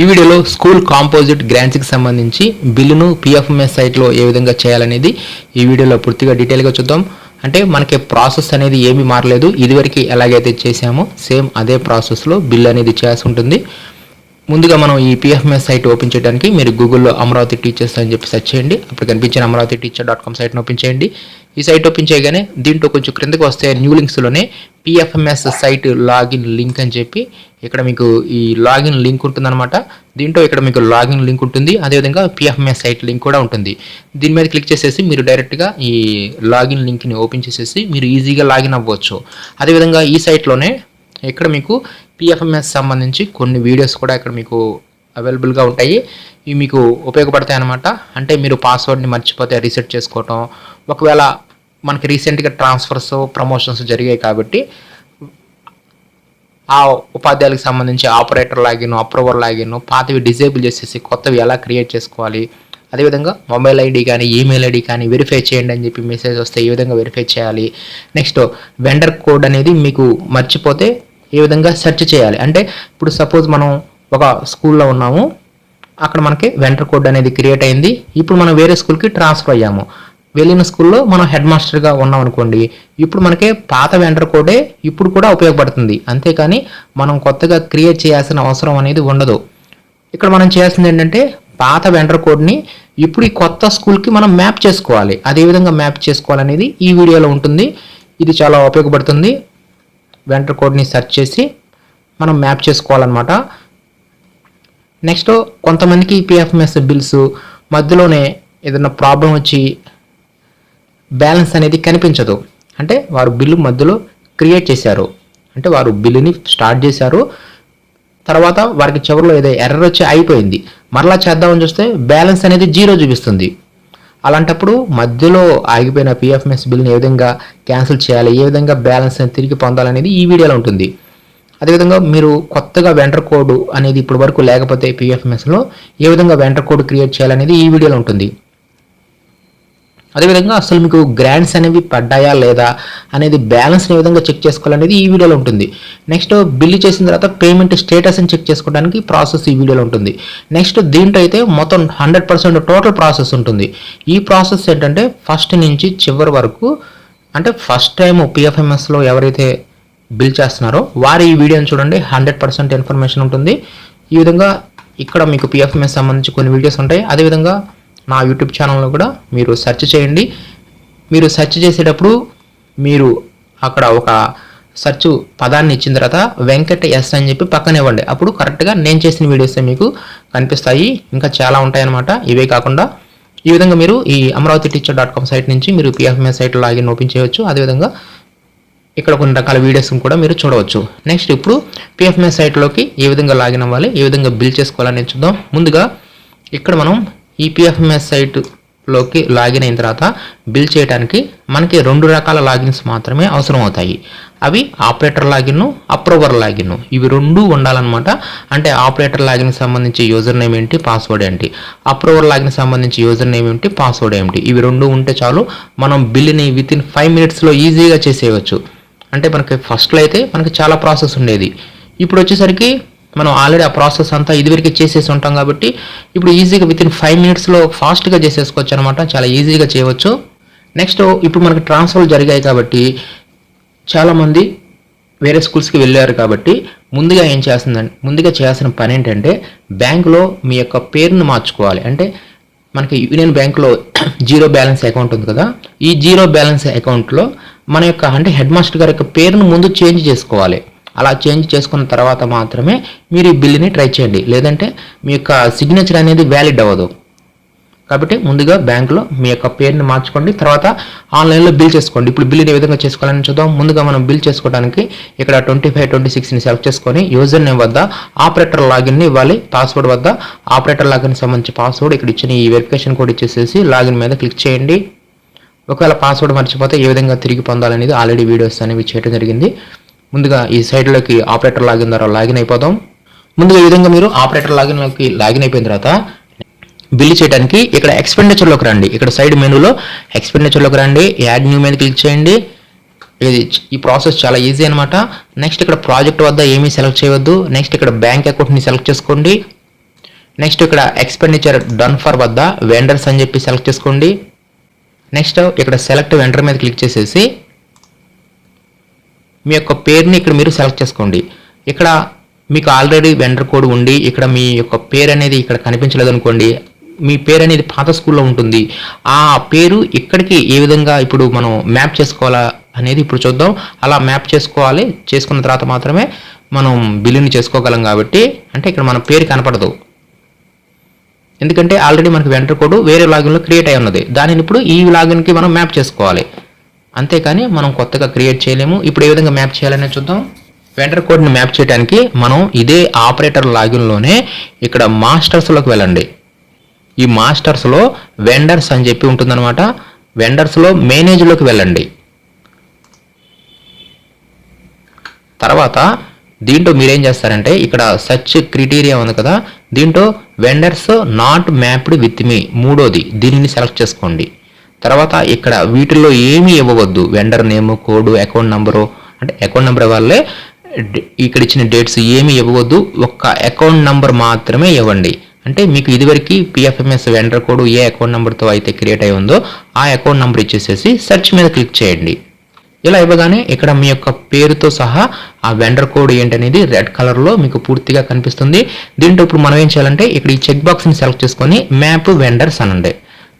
ఈ వీడియోలో school composite గ్రాంట్స్కి సంబంధించి బిల్లును పిఎఫ్ఎంఎస్ సైట్లో ఏ విధంగా చేయాలనేది ఈ వీడియోలో పూర్తిగా డీటెయిల్గా చూద్దాం. అంటే మనకి ప్రాసెస్ అనేది ఏమీ మారలేదు. ఇదివరకు ఎలాగైతే చేసామో సేమ్ అదే ప్రాసెస్లో బిల్ అనేది చేయాల్సి ఉంటుంది. ముందుగా మనం ఈ పిఎఫ్ఎంఎస్ సైట్ ఓపెన్ చేయడానికి మీరు గూగుల్లో అమరావతి టీచర్స్ అని చెప్పి సెర్చ్ చేయండి. అప్పుడు కనిపించిన అమరావతి టీచర్ డాట్ కామ్ సైట్ని ఓపెన్ చేయండి. ఈ సైట్ ఓపెన్ చేయగానే దీంట్లో కొంచెం క్రిందకు వస్తే న్యూ లింక్స్లోనే పిఎఫ్ఎంఎస్ సైట్ లాగిన్ లింక్ అని చెప్పి ఇక్కడ మీకు ఈ లాగిన్ లింక్ ఉంటుందన్నమాట. దీంట్లో ఇక్కడ మీకు లాగిన్ లింక్ ఉంటుంది. అదేవిధంగా పిఎఫ్ఎంఎస్ సైట్ లింక్ కూడా ఉంటుంది. దీని మీద క్లిక్ చేసేసి మీరు డైరెక్ట్గా ఈ లాగిన్ లింక్ని ఓపెన్ చేసేసి మీరు ఈజీగా లాగిన్ అవ్వచ్చు. అదేవిధంగా ఈ సైట్లోనే ఇక్కడ మీకు పిఎఫ్ఎంఎస్ సంబంధించి కొన్ని వీడియోస్ కూడా ఇక్కడ మీకు అవైలబుల్గా ఉంటాయి. ఇవి మీకు ఉపయోగపడతాయి అన్నమాట అంటే మీరు పాస్వర్డ్ని మర్చిపోతే రీసెట్ చేసుకోవటం. ఒకవేళ మనకి రీసెంట్గా ట్రాన్స్ఫర్స్ ప్రమోషన్స్ జరిగాయి కాబట్టి ఆ ఉపాధ్యాయులకు సంబంధించి ఆపరేటర్ లాగిన్ అప్రూవర్ లాగిన్ పాతవి డిజేబుల్ చేసేసి కొత్తవి ఎలా క్రియేట్ చేసుకోవాలి? అదేవిధంగా మొబైల్ ఐడి కానీ ఈమెయిల్ ఐడి కానీ వెరిఫై చేయండి అని చెప్పి మెసేజ్ వస్తే ఏ విధంగా వెరిఫై చేయాలి? నెక్స్ట్ వెండర్ కోడ్ అనేది మీకు మర్చిపోతే ఏ విధంగా సెర్చ్ చేయాలి? అంటే ఇప్పుడు సపోజ్ మనం ఒక స్కూల్లో ఉన్నాము అక్కడ మనకి వెంటర్ కోడ్ అనేది క్రియేట్ అయింది. ఇప్పుడు మనం వేరే స్కూల్కి ట్రాన్స్ఫర్ అయ్యాము. వెళ్ళిన స్కూల్లో మనం హెడ్ మాస్టర్గా ఉన్నాం అనుకోండి ఇప్పుడు మనకి పాత వెంటర్ కోడే ఇప్పుడు కూడా ఉపయోగపడుతుంది. అంతేకాని మనం కొత్తగా క్రియేట్ చేయాల్సిన అవసరం అనేది ఉండదు. ఇక్కడ మనం చేయాల్సింది ఏంటంటే పాత వెంటర్ కోడ్ని ఇప్పుడు ఈ కొత్త స్కూల్కి మనం మ్యాప్ చేసుకోవాలి. అదే విధంగా మ్యాప్ చేసుకోవాలనేది ఈ వీడియోలో ఉంటుంది. ఇది చాలా ఉపయోగపడుతుంది. వెంటర్ కోడ్ని సెర్చ్ చేసి మనం మ్యాప్ చేసుకోవాలన్నమాట. నెక్స్ట్ కొంతమందికి పిఎఫ్ఎంఎస్ బిల్స్ మధ్యలోనే ఏదైనా ప్రాబ్లం వచ్చి బ్యాలెన్స్ అనేది కనిపించదు. అంటే వారు బిల్లు మధ్యలో క్రియేట్ చేశారు. అంటే వారు బిల్లుని స్టార్ట్ చేశారు. తర్వాత వారికి చివరిలో ఏదో ఎర్రర్ వచ్చి అయిపోయింది. మరలా చేద్దామని చూస్తే బ్యాలెన్స్ అనేది జీరో చూపిస్తుంది. అలాంటప్పుడు మధ్యలో ఆగిపోయిన పిఎఫ్ఎంఎస్ బిల్ని ఏ విధంగా క్యాన్సిల్ చేయాలి ఏ విధంగా బ్యాలెన్స్ తిరిగి పొందాలనేది ఈ వీడియోలో ఉంటుంది. అదేవిధంగా మీరు కొత్తగా వెంటర్ కోడ్ అనేది ఇప్పటి వరకు లేకపోతే పిఎఫ్ఎంఎస్లో ఏ విధంగా వెంటర్ కోడ్ క్రియేట్ చేయాలనేది ఈ వీడియోలో ఉంటుంది. అదేవిధంగా అసలు మీకు గ్రాంట్స్ అనేవి పడ్డాయా లేదా అనేది బ్యాలెన్స్ ఏ విధంగా చెక్ చేసుకోవాలనేది ఈ వీడియోలో ఉంటుంది. నెక్స్ట్ బిల్లు చేసిన తర్వాత పేమెంట్ స్టేటస్ని చెక్ చేసుకోవడానికి ప్రాసెస్ ఈ వీడియోలో ఉంటుంది. నెక్స్ట్ దీంట్లో అయితే మొత్తం హండ్రెడ్ పర్సెంట్ టోటల్ ప్రాసెస్ ఉంటుంది. ఈ ప్రాసెస్ ఏంటంటే ఫస్ట్ నుంచి చివరి వరకు అంటే ఫస్ట్ టైం పిఎఫ్ఎంఎస్లో ఎవరైతే బిల్ చేస్తున్నారో వారు ఈ వీడియోని చూడండి హండ్రెడ్ పర్సెంట్ ఇన్ఫర్మేషన్ ఉంటుంది. ఈ విధంగా ఇక్కడ మీకు పిఎఫ్ఎంఎస్ సంబంధించి కొన్ని వీడియోస్ ఉంటాయి. అదేవిధంగా నా యూట్యూబ్ ఛానల్లో కూడా మీరు సెర్చ్ చేయండి. మీరు సెర్చ్ చేసేటప్పుడు మీరు అక్కడ ఒక సెర్చ్ పదాన్ని ఇచ్చిన తర్వాత వెంకట ఎస్ అని చెప్పి పక్కన ఇవ్వండి. అప్పుడు కరెక్ట్గా నేను చేసిన వీడియోస్ మీకు కనిపిస్తాయి. ఇంకా చాలా ఉంటాయన్నమాట. ఇవే కాకుండా ఈ విధంగా మీరు ఈ Amaravati teacher dot com site నుంచి మీరు పిఎఫ్ఎంఎస్ సైట్ లాగిన్ ఓపెన్ చేయవచ్చు. అదేవిధంగా ఇక్కడ కొన్ని రకాల వీడియోస్ కూడా మీరు చూడవచ్చు. నెక్స్ట్ ఇప్పుడు పిఎఫ్ఎంఎస్ సైట్లోకి ఏ విధంగా లాగిన్ అవ్వాలి ఏ విధంగా బిల్ చేసుకోవాలని చూద్దాం. ముందుగా ఇక్కడ మనం ఈపీఎఫ్ఎంఎస్ సైట్లోకి లాగిన్ అయిన తర్వాత బిల్ చేయడానికి మనకి రెండు రకాల లాగిన్స్ మాత్రమే అవసరం అవుతాయి. అవి ఆపరేటర్ లాగిన్ అప్రూవర్ లాగిన్ ఇవి రెండు ఉండాలన్నమాట. అంటే ఆపరేటర్ లాగిన్ సంబంధించి యూజర్ నేమ్ ఏంటి పాస్వర్డ్ ఏంటి? అప్రూవర్ లాగిన్ సంబంధించి యూజర్ నేమ్ ఏంటి పాస్వర్డ్ ఏంటి? ఇవి రెండు ఉంటే చాలు మనం బిల్ని విత్ ఇన్ ఫైవ్ మినిట్స్లో ఈజీగా చేసేయవచ్చు. అంటే మనకి ఫస్ట్లో అయితే మనకి చాలా ప్రాసెస్ ఉండేది. ఇప్పుడు వచ్చేసరికి మనం ఆల్రెడీ ఆ ప్రాసెస్ అంతా ఇదివరకు చేసేసి ఉంటాం కాబట్టి ఇప్పుడు ఈజీగా విత్ ఇన్ ఫైవ్ మినిట్స్లో ఫాస్ట్గా చేసేసుకోవచ్చు అనమాట చాలా ఈజీగా చేయవచ్చు. నెక్స్ట్ ఇప్పుడు మనకి ట్రాన్స్ఫర్ జరిగాయి కాబట్టి చాలామంది వేరే స్కూల్స్కి వెళ్ళారు కాబట్టి ముందుగా ఏం చేస్తుందండి ముందుగా చేయాల్సిన పని ఏంటంటే బ్యాంకులో మీ యొక్క పేరును మార్చుకోవాలి. అంటే మనకి యూనియన్ బ్యాంకులో జీరో బ్యాలెన్స్ అకౌంట్ ఉంది కదా. ఈ జీరో బ్యాలెన్స్ అకౌంట్లో మన యొక్క అంటే హెడ్ మాస్టర్ గారి యొక్క పేరును ముందు చేంజ్ చేసుకోవాలి. అలా చేంజ్ చేసుకున్న తర్వాత మాత్రమే మీరు ఈ బిల్లుని ట్రై చేయండి. లేదంటే మీ యొక్క సిగ్నేచర్ అనేది వ్యాలిడ్ అవ్వదు. కాబట్టి ముందుగా బ్యాంకులో మీ యొక్క పేరుని మార్చుకోండి. తర్వాత ఆన్లైన్లో బిల్ చేసుకోండి. ఇప్పుడు బిల్లుని ఏ విధంగా చేసుకోవాలని చూద్దాం. ముందుగా మనం బిల్ చేసుకోవడానికి ఇక్కడ ట్వంటీ ఫైవ్ ట్వంటీ సిక్స్ని సెలెక్ట్ చేసుకొని యూజర్ నేమ్ వద్ద ఆపరేటర్ లాగిన్ని ఇవ్వాలి. పాస్వర్డ్ వద్ద ఆపరేటర్ లాగిన్ సంబంధించి పాస్వర్డ్ ఇక్కడ ఇచ్చిన ఈ వెరిఫికేషన్ కోడ్ ఇచ్చేసేసి లాగిన్ మీద క్లిక్ చేయండి. ఒకవేళ పాస్వర్డ్ మర్చిపోతే ఏ విధంగా తిరిగి పొందాలనేది ఆల్రెడీ వీడియోస్ అనేవి చేయడం జరిగింది. ముందుగా ఈ సైడ్లోకి ఆపరేటర్ లాగిన్ ద్వారా లాగిన్ అయిపోదాం. ముందుగా ఈ విధంగా మీరు ఆపరేటర్ లాగిన్లోకి లాగిన్ అయిపోయిన తర్వాత బిల్ చేయడానికి ఇక్కడ ఎక్స్పెండిచర్లోకి రండి. ఇక్కడ సైడ్ మెనూలో ఎక్స్పెండిచర్లోకి రండి. యాడ్ న్యూ మీద క్లిక్ చేయండి. ఇది ఈ ప్రాసెస్ చాలా ఈజీ అనమాట నెక్స్ట్ ఇక్కడ ప్రాజెక్ట్ వద్ద ఏమీ సెలెక్ట్ చేయవద్దు. నెక్స్ట్ ఇక్కడ బ్యాంక్ అకౌంట్ని సెలెక్ట్ చేసుకోండి. నెక్స్ట్ ఇక్కడ ఎక్స్పెండిచర్ డన్ ఫర్ వద్ద వెండర్స్ అని చెప్పి సెలెక్ట్ చేసుకోండి. నెక్స్ట్ ఇక్కడ సెలెక్ట్ వెండర్ మీద క్లిక్ చేసేసి మీ యొక్క పేరుని ఇక్కడ మీరు సెలెక్ట్ చేసుకోండి. ఇక్కడ మీకు ఆల్రెడీ వెండర్ కోడ్ ఉండి ఇక్కడ మీ యొక్క పేరు అనేది ఇక్కడ కనిపించలేదు అనుకోండి. మీ పేరు అనేది పాత స్కూల్లో ఉంటుంది. ఆ పేరు ఇక్కడికి ఏ విధంగా ఇప్పుడు మనం మ్యాప్ చేసుకోవాలా అనేది ఇప్పుడు చూద్దాం. అలా మ్యాప్ చేసుకోవాలి. చేసుకున్న తర్వాత మాత్రమే మనం బిల్లుని చేసుకోగలం కాబట్టి అంటే ఇక్కడ మన పేరు కనపడదు. ఎందుకంటే ఆల్రెడీ మనకి వెంటర్ కోడ్ వేరే లాగిన్లో క్రియేట్ అయి ఉన్నది. దానిని ఇప్పుడు ఈ లాగిన్కి మనం మ్యాప్ చేసుకోవాలి. అంతేకాని మనం కొత్తగా క్రియేట్ చేయలేము. ఇప్పుడు ఏ విధంగా మ్యాప్ చేయాలనే చూద్దాం. వెండర్ కోడ్ని మ్యాప్ చేయడానికి మనం ఇదే ఆపరేటర్ లాగిన్లోనే ఇక్కడ మాస్టర్స్లోకి వెళ్ళండి. ఈ మాస్టర్స్లో వెండర్స్ అని చెప్పి ఉంటుందన్నమాట. వెండర్స్లో మేనేజ్లోకి వెళ్ళండి. తర్వాత దీంట్లో మీరేం చేస్తారంటే ఇక్కడ సర్చ్ క్రిటీరియా ఉంది కదా. దీంట్లో వెండర్స్ నాట్ మ్యాప్డ్ విత్ మీ మూడోది దీనిని సెలెక్ట్ చేసుకోండి. తర్వాత ఇక్కడ వీటిల్లో ఏమీ ఇవ్వవద్దు. Vendor name code account number అంటే అకౌంట్ నెంబర్ వాళ్ళే ఇక్కడ ఇచ్చిన డేట్స్ ఏమీ ఇవ్వవద్దు. ఒక్క అకౌంట్ నెంబర్ మాత్రమే ఇవ్వండి. అంటే మీకు ఇదివరకు పిఎఫ్ఎంఎస్ వెండర్ కోడ్ ఏ అకౌంట్ నెంబర్తో అయితే క్రియేట్ అయి ఉందో ఆ అకౌంట్ నెంబర్ ఇచ్చేసేసి సెర్చ్ మీద క్లిక్ చేయండి. ఇలా ఇవ్వగానే ఇక్కడ మీ యొక్క పేరుతో సహా ఆ వెండర్ కోడ్ ఏంటనేది రెడ్ కలర్లో మీకు పూర్తిగా కనిపిస్తుంది. దీంట్లో ఇప్పుడు మనం ఏం చేయాలంటే ఇక్కడ ఈ చెక్ బాక్స్ని సెలెక్ట్ చేసుకొని మ్యాప్ వెండర్స్ అనండి.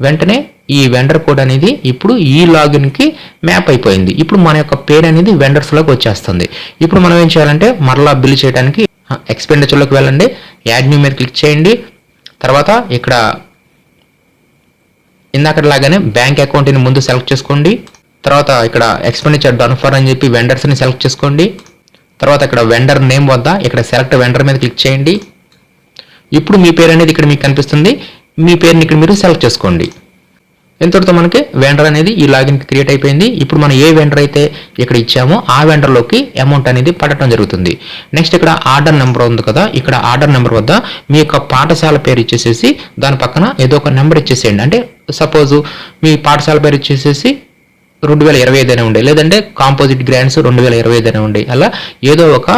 వెంటనే ఈ వెండర్ కోడ్ అనేది ఇప్పుడు ఈ లాగిన్కి మ్యాప్ అయిపోయింది. ఇప్పుడు మన యొక్క పేరు అనేది వెండర్స్లోకి వచ్చేస్తుంది. ఇప్పుడు మనం ఏం చేయాలంటే మరలా బిల్ చేయడానికి ఎక్స్పెండిచర్లోకి వెళ్ళండి. యాడ్ న్యూ మీద క్లిక్ చేయండి. తర్వాత ఇక్కడ ఇందాక లాగానే బ్యాంక్ అకౌంట్ని ముందు సెలెక్ట్ చేసుకోండి. తర్వాత ఇక్కడ ఎక్స్పెండిచర్ డన్ ఫర్ అని చెప్పి వెండర్స్ని సెలెక్ట్ చేసుకోండి. తర్వాత ఇక్కడ వెండర్ నేమ్ వద్ద ఇక్కడ సెలెక్ట్ వెండర్ మీద క్లిక్ చేయండి. ఇప్పుడు మీ పేరు అనేది ఇక్కడ మీకు కనిపిస్తుంది. మీ పేరుని ఇక్కడ మీరు సెలెక్ట్ చేసుకోండి. ఇంతటితో మనకి వెండర్ అనేది ఈ లాగిన్కి క్రియేట్ అయిపోయింది. ఇప్పుడు మనం ఏ వెండర్ అయితే ఇక్కడ ఇచ్చామో ఆ వెండర్లోకి అమౌంట్ అనేది పడటం జరుగుతుంది. నెక్స్ట్ ఇక్కడ ఆర్డర్ నెంబర్ ఉంది కదా ఇక్కడ ఆర్డర్ నెంబర్ వద్ద మీ యొక్క పాఠశాల పేరు ఇచ్చేసేసి దాని పక్కన ఏదో ఒక నెంబర్ ఇచ్చేసేయండి. అంటే సపోజు మీ పాఠశాల పేరు ఇచ్చేసేసి రెండు వేల ఇరవై ఐదు అనే ఉండే లేదంటే కాంపోజిట్ గ్రాండ్స్ రెండు వేల ఇరవై ఐదు అనే ఉండే. అలా ఏదో ఒక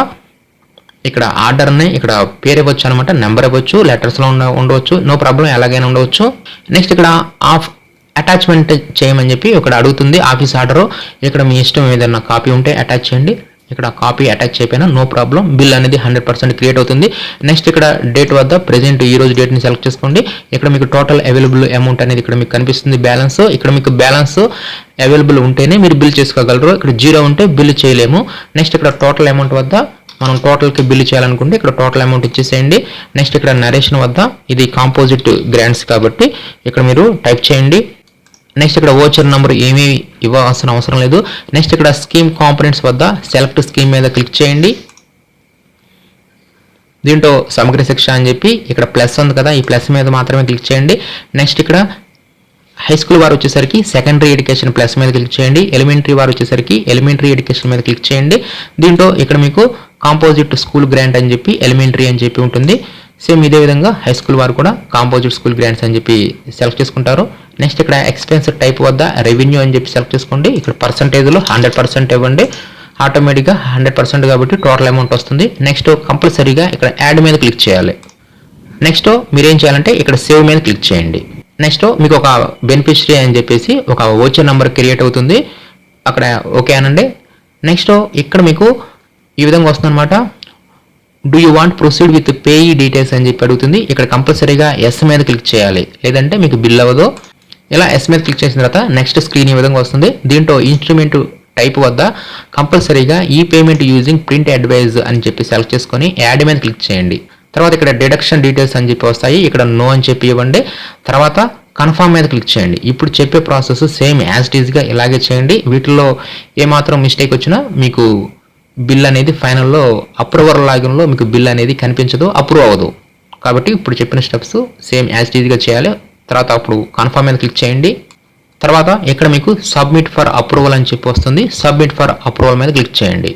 ఇక్కడ ఆర్డర్ని ఇక్కడ పేరు ఇవ్వచ్చు అనమాట నెంబర్ ఇవ్వచ్చు లెటర్స్లో ఉండ ఉండవచ్చు నో ప్రాబ్లం ఎలాగైనా ఉండవచ్చు. నెక్స్ట్ ఇక్కడ ఆఫ్ అటాచ్మెంట్ చేయమని చెప్పి ఇక్కడ అడుగుతుంది ఆఫీస్ ఆర్డర్ ఇక్కడ మీ ఇష్టం ఏదైనా కాపీ ఉంటే అటాచ్ చేయండి. ఇక్కడ కాపీ అటాచ్ అయిపోయినా నో ప్రాబ్లం బిల్ అనేది హండ్రెడ్ పర్సెంట్ క్రియేట్ అవుతుంది. నెక్స్ట్ ఇక్కడ డేట్ వద్ద ప్రెజెంట్ ఈ రోజు డేట్ని సెలెక్ట్ చేసుకోండి. ఇక్కడ మీకు టోటల్ అవైలబుల్ అమౌంట్ అనేది ఇక్కడ మీకు కనిపిస్తుంది. బ్యాలెన్స్ ఇక్కడ మీకు బ్యాలెన్స్ అవైలబుల్ ఉంటేనే మీరు బిల్ చేసుకోగలరు. ఇక్కడ జీరో ఉంటే బిల్ చేయలేము. నెక్స్ట్ ఇక్కడ టోటల్ అమౌంట్ వద్ద మనం టోటల్కి బిల్ చేయాలనుకుంటే ఇక్కడ టోటల్ అమౌంట్ ఇచ్చేసేయండి. నెక్స్ట్ ఇక్కడ నరేషన్ వద్ద ఇది కాంపోజిట్ గ్రాండ్స్ కాబట్టి ఇక్కడ మీరు టైప్ చేయండి. నెక్స్ట్ ఇక్కడ ఓచర్ నెంబర్ ఏమీ ఇవ్వాల్సిన అవసరం లేదు. నెక్స్ట్ ఇక్కడ స్కీమ్ కాంపనెంట్స్ వద్ద సెలెక్ట్ స్కీమ్ మీద క్లిక్ చేయండి. దీంట్లో సమగ్ర శిక్ష అని చెప్పి ఇక్కడ ప్లస్ ఉంది కదా ఈ ప్లస్ మీద మాత్రమే క్లిక్ చేయండి. నెక్స్ట్ ఇక్కడ హై స్కూల్ వారు వచ్చేసరికి సెకండరీ ఎడ్యుకేషన్ ప్లస్ మీద క్లిక్ చేయండి. ఎలిమెంటరీ వారు వచ్చేసరికి ఎలిమెంటరీ ఎడ్యుకేషన్ మీద క్లిక్ చేయండి. దీంట్లో ఇక్కడ మీకు కాంపోజిట్ స్కూల్ గ్రాంట్ అని చెప్పి ఎలిమెంటరీ అని చెప్పి ఉంటుంది. సేమ్ ఇదే విధంగా హై స్కూల్ వారు కూడా కాంపోజిట్ స్కూల్ గ్రాంట్స్ అని చెప్పి సెలెక్ట్ చేసుకుంటారు. నెక్స్ట్ ఇక్కడ ఎక్స్పెన్స్ టైప్ వద్ద రెవెన్యూ అని చెప్పి సెలెక్ట్ చేసుకోండి. ఇక్కడ పర్సంటేజ్లో హండ్రెడ్ పర్సెంట్ ఇవ్వండి. ఆటోమేటిక్గా హండ్రెడ్ పర్సెంట్ కాబట్టి టోటల్ అమౌంట్ వస్తుంది. నెక్స్ట్ కంపల్సరీగా ఇక్కడ యాడ్ మీద క్లిక్ చేయాలి. నెక్స్ట్ మీరేం చేయాలంటే ఇక్కడ సేవ్ మీద క్లిక్ చేయండి. నెక్స్ట్ మీకు ఒక బెనిఫిషరీ అని చెప్పేసి ఒక ఓచర్ నెంబర్ క్రియేట్ అవుతుంది. అక్కడ ఓకే అనండి. నెక్స్ట్ ఇక్కడ మీకు ఈ విధంగా వస్తుందన్నమాట. Do you want proceed with payee details అని చెప్పి అడుగుతుంది. ఇక్కడ కంపల్సరీగా ఎస్ మీద క్లిక్ చేయాలి. లేదంటే మీకు బిల్ అవ్వదు. ఇలా ఎస్ మీద క్లిక్ చేసిన తర్వాత నెక్స్ట్ స్క్రీన్ ఈ విధంగా వస్తుంది. దీంట్లో ఇన్స్ట్రుమెంట్ టైప్ వద్ద కంపల్సరీగా ఈ పేమెంట్ యూజింగ్ ప్రింట్ అడ్వైజ్ అని చెప్పి సెలెక్ట్ చేసుకొని యాడ్ మీద క్లిక్ చేయండి. తర్వాత ఇక్కడ డిడక్షన్ డీటెయిల్స్ అని చెప్పి వస్తాయి. ఇక్కడ నో అని చెప్పి ఇవ్వండి. తర్వాత కన్ఫర్మ్ మీద క్లిక్ చేయండి. ఇప్పుడు చెప్పే ప్రాసెస్ సేమ్ యాజ్ ఈజ్గా ఇలాగే చేయండి. వీటిలో ఏమాత్రం మిస్టేక్ వచ్చినా మీకు బిల్ అనేది ఫైనల్లో అప్రూవర్ లాగిన్లో మీకు బిల్ అనేది కనిపించదు అప్రూవ్ అవ్వదు. కాబట్టి ఇప్పుడు చెప్పిన స్టెప్స్ సేమ్ యాజ్ ఈజీగా చేయాలి. తర్వాత అప్పుడు కన్ఫర్మ్ మీద క్లిక్ చేయండి. తర్వాత ఇక్కడ మీకు సబ్మిట్ ఫర్ అప్రూవల్ అని చెప్పి వస్తుంది. సబ్మిట్ ఫర్ అప్రూవల్ మీద క్లిక్ చేయండి.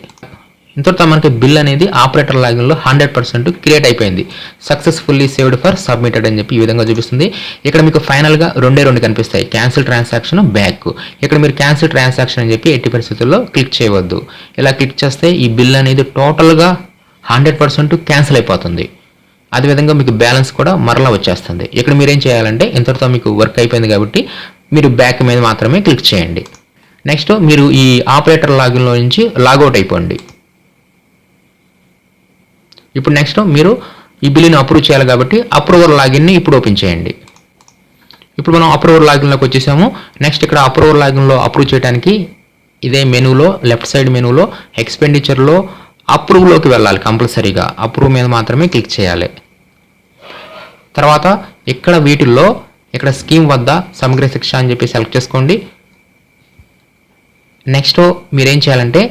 ఇంతటితో మనకి బిల్ అనేది ఆపరేటర్ లాగిన్లో హండ్రెడ్ పర్సెంట్ క్రియేట్ అయిపోయింది. సక్సెస్ఫుల్లీ సేవ్డ్ ఫర్ సబ్మిటెడ్ అని చెప్పి ఈ విధంగా చూపిస్తుంది. ఇక్కడ మీకు ఫైనల్గా రెండే రెండు కనిపిస్తాయి. క్యాన్సిల్ ట్రాన్సాక్షన్ బ్యాక్ ఇక్కడ మీరు క్యాన్సిల్ ట్రాన్సాక్షన్ అని చెప్పి ఎట్టి పరిస్థితుల్లో క్లిక్ చేయవద్దు. ఇలా క్లిక్ చేస్తే ఈ బిల్ అనేది టోటల్గా హండ్రెడ్ పర్సెంట్ క్యాన్సిల్ అయిపోతుంది. అదేవిధంగా మీకు బ్యాలెన్స్ కూడా మరలా వచ్చేస్తుంది. ఇక్కడ మీరేం చేయాలంటే ఇంతటితో మీకు వర్క్ అయిపోయింది కాబట్టి మీరు బ్యాక్ మీద మాత్రమే క్లిక్ చేయండి. నెక్స్ట్ మీరు ఈ ఆపరేటర్ లాగిన్లో నుంచి లాగౌట్ అయిపోండి. ఇప్పుడు నెక్స్ట్ మీరు ఈ బిల్లుని అప్రూవ్ చేయాలి కాబట్టి అప్రూవర్ లాగిన్ని ఇప్పుడు ఓపెన్ చేయండి. ఇప్పుడు మనం అప్రూవర్ లాగిన్లోకి వచ్చేసాము. నెక్స్ట్ ఇక్కడ అప్రూవర్ లాగిన్లో అప్రూవ్ చేయడానికి ఇదే మెనూలో లెఫ్ట్ సైడ్ మెనూలో ఎక్స్పెండిచర్లో అప్రూవ్లోకి వెళ్ళాలి కంపల్సరీగా. అప్రూవ్ మీద మాత్రమే క్లిక్ చేయాలి. తర్వాత ఇక్కడ వీటిల్లో ఇక్కడ స్కీమ్ వద్ద సమగ్ర శిక్ష అని చెప్పి సెలెక్ట్ చేసుకోండి. నెక్స్ట్ మీరేం చేయాలంటే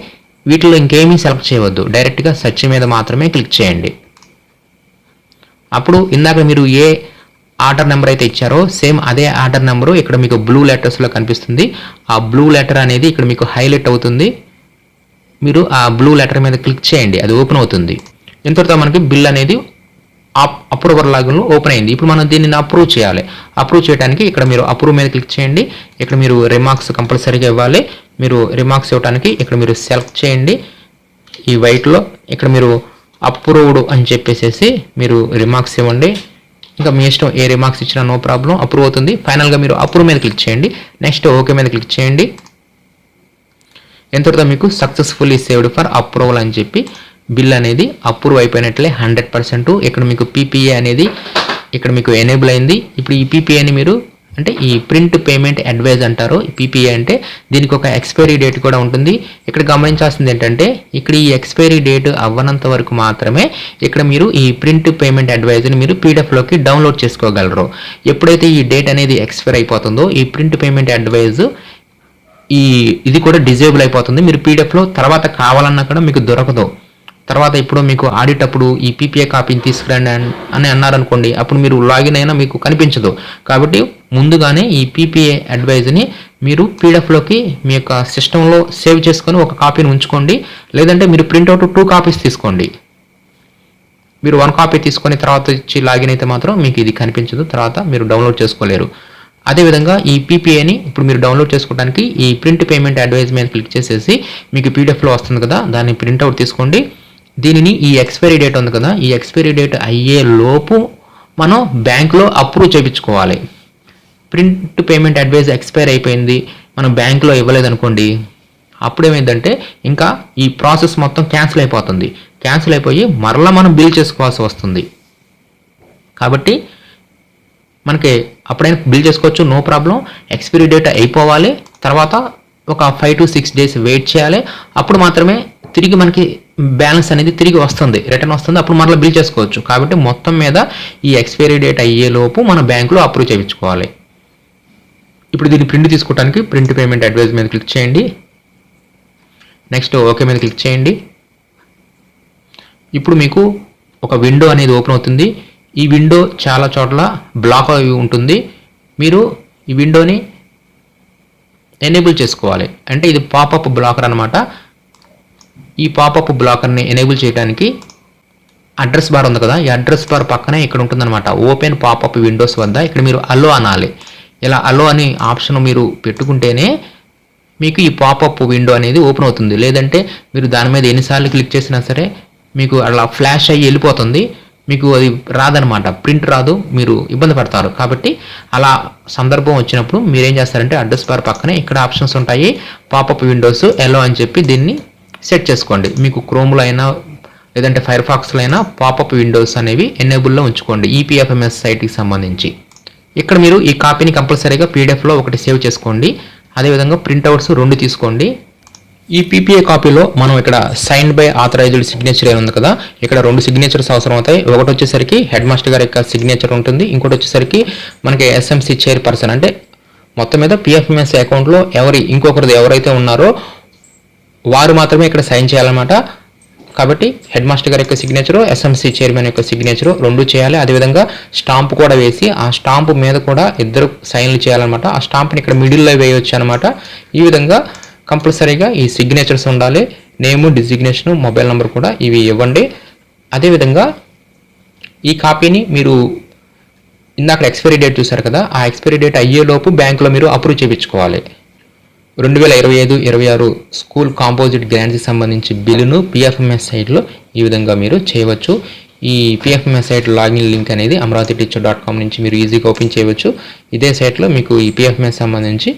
వీటిలో ఇంకేమీ సెలెక్ట్ చేయవద్దు. డైరెక్ట్గా సెర్చ్ మీద మాత్రమే క్లిక్ చేయండి. అప్పుడు ఇందాక మీరు ఏ ఆర్డర్ నెంబర్ అయితే ఇచ్చారో సేమ్ అదే ఆర్డర్ నెంబరు ఇక్కడ మీకు బ్లూ లెటర్స్లో కనిపిస్తుంది. ఆ బ్లూ లెటర్ అనేది ఇక్కడ మీకు హైలైట్ అవుతుంది. మీరు ఆ బ్లూ లెటర్ మీద క్లిక్ చేయండి. అది ఓపెన్ అవుతుంది. ఇంతటితో మనకి బిల్ అనేది అప్రూవర్ లాగిన్లో ఓపెన్ అయింది. ఇప్పుడు మనం దీనిని అప్రూవ్ చేయాలి. అప్రూవ్ చేయడానికి ఇక్కడ మీరు అప్రూవ్ మీద క్లిక్ చేయండి. ఇక్కడ మీరు రిమార్క్స్ కంపల్సరీగా ఇవ్వాలి. మీరు రిమార్క్స్ ఇవ్వడానికి ఇక్కడ మీరు సెలెక్ట్ చేయండి. ఈ వైట్లో ఇక్కడ మీరు అప్రూవ్డ్ అని చెప్పేసేసి మీరు రిమార్క్స్ ఇవ్వండి. ఇంకా మీ ఇష్టం ఏ రిమార్క్స్ ఇచ్చినా నో ప్రాబ్లం అప్రూవ్ అవుతుంది. ఫైనల్గా మీరు అప్రూవ్ మీద క్లిక్ చేయండి. నెక్స్ట్ ఓకే మీద క్లిక్ చేయండి. ఎంతటితో మీకు సక్సెస్ఫుల్లీ సేవ్డ్ ఫర్ అప్రూవల్ అని చెప్పి బిల్ అనేది అప్రూవ్ అయిపోయినట్లే హండ్రెడ్ పర్సెంట్. ఇక్కడ మీకు పీపీఏ అనేది ఇక్కడ మీకు ఎనేబుల్ అయింది. ఇప్పుడు ఈ పీపీఏని మీరు అంటే ఈ ప్రింట్ పేమెంట్ అడ్వైజ్ అంటారు. పీపీఏ అంటే దీనికి ఒక ఎక్స్పైరీ డేట్ కూడా ఉంటుంది. ఇక్కడ గమనించాల్సింది ఏంటంటే ఇక్కడ ఈ ఎక్స్పైరీ డేట్ అవ్వనంత వరకు మాత్రమే ఇక్కడ మీరు ఈ ప్రింట్ పేమెంట్ అడ్వైజ్ని మీరు పీడిఎఫ్లోకి డౌన్లోడ్ చేసుకోగలరు. ఎప్పుడైతే ఈ డేట్ అనేది ఎక్స్పైర్ అయిపోతుందో ఈ ప్రింట్ పేమెంట్ అడ్వైజ్ ఈ ఇది కూడా డిజేబుల్ అయిపోతుంది. మీరు పీడిఎఫ్లో తర్వాత కావాలన్నా కూడా మీకు దొరకదు. తర్వాత ఇప్పుడు మీకు ఆడిట్ అప్పుడు ఈ పీపీఏ కాపీని తీసుకురండి అని అన్నారనుకోండి అప్పుడు మీరు లాగిన్ అయినా మీకు కనిపించదు. కాబట్టి ముందుగానే ఈ పీపీఏ అడ్వైజ్ని మీరు పీడిఎఫ్లోకి మీ యొక్క సిస్టంలో సేవ్ చేసుకొని ఒక కాపీని ఉంచుకోండి. లేదంటే మీరు ప్రింట్అవుట్ టూ కాపీస్ తీసుకోండి. మీరు వన్ కాపీ తీసుకొని తర్వాత ఇచ్చి లాగిన్ అయితే మాత్రం మీకు ఇది కనిపించదు. తర్వాత మీరు డౌన్లోడ్ చేసుకోలేరు. అదేవిధంగా ఈ పీపీఏని ఇప్పుడు మీరు డౌన్లోడ్ చేసుకోవడానికి ఈ ప్రింట్ పేమెంట్ అడ్వైజ్ మీద క్లిక్ చేసేసి మీకు పీడిఎఫ్లో వస్తుంది కదా దాన్ని ప్రింట్అవుట్ తీసుకోండి. దీనిని ఈ ఎక్స్పైరీ డేట్ ఉంది కదా ఈ ఎక్స్పైరీ డేట్ అయ్యే లోపు మనం బ్యాంకులో అప్రూవ్ చేయించుకోవాలి. ప్రింట్ పేమెంట్ అడ్వైజ్ ఎక్స్పైర్ అయిపోయింది మనం బ్యాంకులో ఇవ్వలేదనుకోండి అప్పుడు ఏమైందంటే ఇంకా ఈ ప్రాసెస్ మొత్తం క్యాన్సిల్ అయిపోతుంది. క్యాన్సిల్ అయిపోయి మరలా మనం బిల్ చేసుకోవాల్సి వస్తుంది. కాబట్టి మనకి అప్పుడైనా బిల్ చేసుకోవచ్చు నో ప్రాబ్లం ఎక్స్పైరీ డేట్ అయిపోవాలి తర్వాత ఒక five to six days wait చేయాలి. అప్పుడు మాత్రమే తిరిగి మనకి బ్యాలెన్స్ అనేది తిరిగి వస్తుంది. రిటర్న్ వస్తుంది. అప్పుడు మరలా బిల్ చేసుకోవచ్చు. కాబట్టి మొత్తం మీద ఈ ఎక్స్పైరీ డేట్ అయ్యేలోపు మన బ్యాంకులో అప్రూవ్ చేయించుకోవాలి. ఇప్పుడు దీన్ని ప్రింట్ తీసుకోవడానికి ప్రింట్ పేమెంట్ అడ్వైజ్ మీద క్లిక్ చేయండి. నెక్స్ట్ ఓకే మీద క్లిక్ చేయండి. ఇప్పుడు మీకు ఒక విండో అనేది ఓపెన్ అవుతుంది. ఈ విండో చాలా చోట్ల బ్లాక్ అయి ఉంటుంది. మీరు ఈ విండోని ఎనేబుల్ చేసుకోవాలి. అంటే ఇది పాపప్ బ్లాకర్ అనమాట ఈ పాపప్ బ్లాకర్ని ఎనేబుల్ చేయడానికి అడ్రస్ బార్ ఉంది కదా ఈ అడ్రస్ బార్ పక్కనే ఇక్కడ ఉంటుందన్నమాట. ఓపెన్ పాపప్ విండోస్ వద్ద ఇక్కడ మీరు అలో అనాలి. ఇలా అలో అని ఆప్షన్ మీరు పెట్టుకుంటేనే మీకు ఈ పాపప్ విండో అనేది ఓపెన్ అవుతుంది. లేదంటే మీరు దాని మీద ఎన్నిసార్లు క్లిక్ చేసినా సరే మీకు అలా ఫ్లాష్ అయ్యి వెళ్ళిపోతుంది. మీకు అది రాదనమాట ప్రింట్ రాదు మీరు ఇబ్బంది పడతారు. కాబట్టి అలా సందర్భం వచ్చినప్పుడు మీరేం చేస్తారంటే అడ్రస్ బార్ పక్కనే ఇక్కడ ఆప్షన్స్ ఉంటాయి. పాపప్ విండోస్ ఎలో అని చెప్పి దీన్ని సెట్ చేసుకోండి. మీకు క్రోమ్లో అయినా లేదంటే ఫైర్ ఫాక్స్లో అయినా పాపప్ విండోస్ అనేవి ఎనేబుల్లో ఉంచుకోండి. ఈపీఎఫ్ఎంఎస్ సైట్కి సంబంధించి. ఇక్కడ మీరు ఈ కాపీని కంపల్సరీగా పీడిఎఫ్లో ఒకటి సేవ్ చేసుకోండి. అదేవిధంగా ప్రింట్అవుట్స్ రెండు తీసుకోండి. ఈ పీపీఏ కాపీలో మనం ఇక్కడ సైన్ బై ఆథరైజ్డ్ సిగ్నేచర్ అని ఉంది కదా. ఇక్కడ రెండు సిగ్నేచర్స్ అవసరం అవుతాయి ఒకటి వచ్చేసరికి హెడ్ మాస్టర్ గారి యొక్క సిగ్నేచర్ ఉంటుంది. ఇంకోటి వచ్చేసరికి మనకి ఎస్ఎంసి చైర్పర్సన్ అంటే మొత్తం మీద పిఎఫ్ఎంఎస్ అకౌంట్లో ఎవరి ఇంకొకరిది ఎవరైతే ఉన్నారో వారు మాత్రమే ఇక్కడ సైన్ చేయాలన్నమాట. కాబట్టి హెడ్ మాస్టర్ గారి యొక్క సిగ్నేచరు ఎస్ఎంసి చైర్మన్ యొక్క సిగ్నేచరు రెండు చేయాలి. అదేవిధంగా స్టాంప్ కూడా వేసి ఆ స్టాంప్ మీద కూడా ఇద్దరు సైన్లు చేయాలన్నమాట. ఆ స్టాంప్ని ఇక్కడ మిడిల్లో వేయవచ్చు అనమాట ఈ విధంగా కంపల్సరీగా ఈ సిగ్నేచర్స్ ఉండాలి. నేము డిజిగ్నేషను మొబైల్ నెంబర్ కూడా ఇవి ఇవ్వండి. అదేవిధంగా ఈ కాపీని మీరు ఇందాక ఎక్స్పైరీ డేట్ చూసారు కదా ఆ ఎక్స్పైరీ డేట్ అయ్యేలోపు బ్యాంకులో మీరు అప్రూవ్ చేయించుకోవాలి. రెండు వేల ఇరవై ఐదు ఇరవై ఆరు స్కూల్ కాంపోజిట్ గ్రాంట్స్కి సంబంధించి బిల్లును పిఎఫ్ఎంఎస్ సైట్లో ఈ విధంగా మీరు చేయవచ్చు. ఈ పిఎఫ్ఎంఎస్ సైట్ లాగిన్ లింక్ అనేది అమరావతి టీచర్ డాట్ కామ్ నుంచి మీరు ఈజీగా ఓపెన్ చేయవచ్చు. ఇదే సైట్లో మీకు ఈ పిఎఫ్ఎంఎస్ సంబంధించి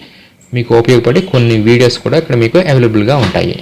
మీకు ఉపయోగపడే కొన్ని వీడియోస్ కూడా ఇక్కడ మీకు అవైలబుల్గా ఉంటాయి.